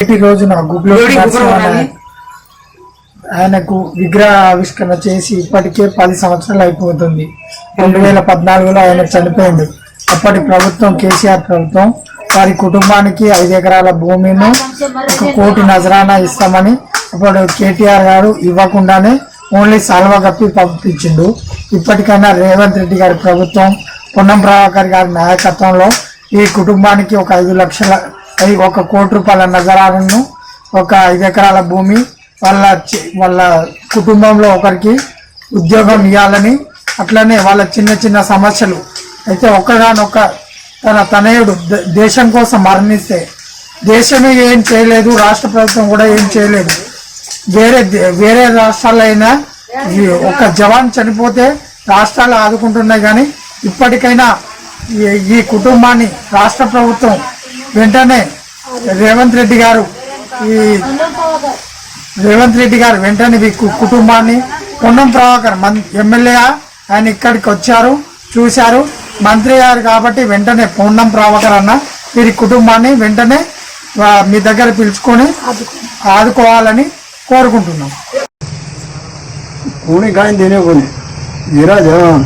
నేటి రోజున గుగ్లో ఆయనకు విగ్రహ ఆవిష్కరణ చేసి ఇప్పటికే పది సంవత్సరాలు అయిపోతుంది. రెండు వేల పద్నాలుగులో ఆయన చనిపోయింది అప్పటి ప్రభుత్వం కేసీఆర్ ప్రభుత్వం వారి కుటుంబానికి ఐదు ఎకరాల భూమిను ఒక కోటి నజరానా ఇస్తామని అప్పుడు కేటీఆర్ గారు ఇవ్వకుండానే ఓన్లీ సాల్వ కప్పి పంపించిండు. ఇప్పటికైనా రేవంత్ రెడ్డి గారి ప్రభుత్వం పొన్నం ప్రభాకర్ గారి నాయకత్వంలో ఈ కుటుంబానికి ఒక ఐదు లక్షల ఒక కోటి రూపాయల నజరాలను ఒక ఐదు ఎకరాల భూమి వాళ్ళ వాళ్ళ కుటుంబంలో ఒకరికి ఉద్యోగం ఇవ్వాలని అట్లనే వాళ్ళ చిన్న చిన్న సమస్యలు. అయితే ఒక్కగానొక్క తన తనయుడు దేశం కోసం మరణిస్తే దేశమే ఏం చేయలేదు రాష్ట్ర ప్రభుత్వం కూడా ఏం చేయలేదు. వేరే దే- వేరే రాష్ట్రాలైనా ఒక జవాన్ చనిపోతే రాష్ట్రాలు ఆదుకుంటున్నాయి కానీ ఇప్పటికైనా ఈ కుటుంబాన్ని రాష్ట్ర ప్రభుత్వం వెంటనే రేవంత్ రెడ్డి గారు ఈ రేవంత్ రెడ్డి గారు వెంటనే మీ కు- కుటుంబాన్ని పొన్నం ప్రభాకర్ మన్ ఎమ్మెల్యే ఆయన ఇక్కడికి వచ్చారు చూశారు. మంత్రి గారు కాబట్టి వెంటనే పొన్నం ప్రభాకర్ అన్న వీరి కుటుంబాన్ని వెంటనే మీ దగ్గర పిలుచుకొని ఆదుకోవాలని కోరుకుంటున్నాం. కూని కాయని తినే కొని. జవాన్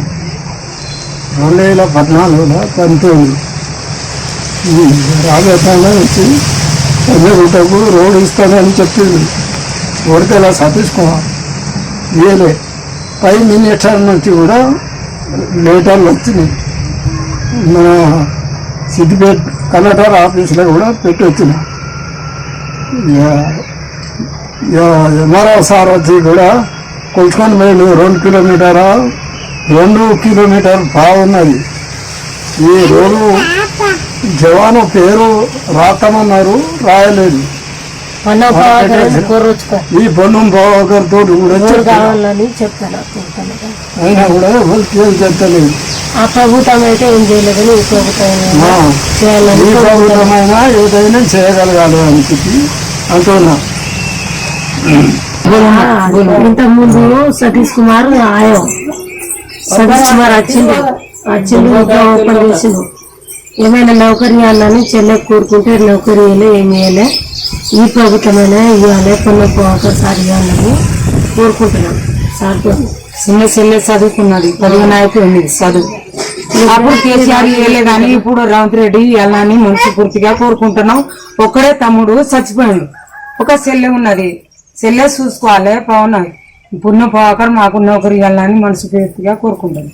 రెండు వేల పద్నాలుగులో పంతొమ్మిది. ఈ వచ్చి చంద్రగుట్టకు రోడ్డు ఇస్తానని చెప్పింది. ఓడితే సతీష్ కుమార్ వేలే పై మినిస్టర్ నుంచి కూడా లేటర్లు వచ్చినాయి. మన సిద్దిపేట కలెక్టర్ ఆఫీస్లో కూడా పెట్టి వచ్చినాయి. ఇక ఎంఆర్ఓ సార్ వచ్చి కూడా కొలుచుకొని పోయిండు. రెండు కిలోమీటర్? రెండు కిలోమీటర్ బాగున్నది. ఈ రోడ్డు జవాను పేరు రాస్తామన్నారు రాయలేదు. ఈ పొన్నం బావగారి తోటి కూడా. అయినా కూడా ఎవరు కేసు చెప్తలేదు ఆ ప్రభుత్వం అయితే ఏం చేయలేదని ఈ ప్రభుత్వం ఈ ప్రభుత్వమైనా ఏదైనా చేయగలగాలి అని చెప్పి అంటున్నా. ఇంత ముందు సతీష్ కుమార్ ఆయో సతీష్ కుమార్ వచ్చిండు ఉద్యోగం ఓపెన్ చేసిండు. ఏమైనా నౌకరీ ఇవ్వాలని చెల్లె కోరుకుంటే నౌకరీ ఇవ్వలే ఏమి ఇవ్వలే ఈ ప్రభుత్వమైనా ఇవ్వాలి కొన్ని ఒకసారి ఇవ్వాలని కోరుకుంటున్నాం. సార్ చిన్న చెల్లె చదువుకున్నది పదిహేను అయిపోయింది చదువు. అప్పుడు కేసీఆర్ వేయలే కానీ ఇప్పుడు రేవంత్ రెడ్డి ఇవ్వాలని మనస్ఫూర్తిగా కోరుకుంటున్నాం. ఒక్కడే తమ్ముడు చచ్చిపోయాడు. ఒక చెల్లె ఉన్నది. చెల్లె చూసుకోవాలి పవన్. పుణ్య పోకర్ మాకు నౌకరి ఇవ్వాలని మనస్ఫూర్తిగా కోరుకుంటున్నాం.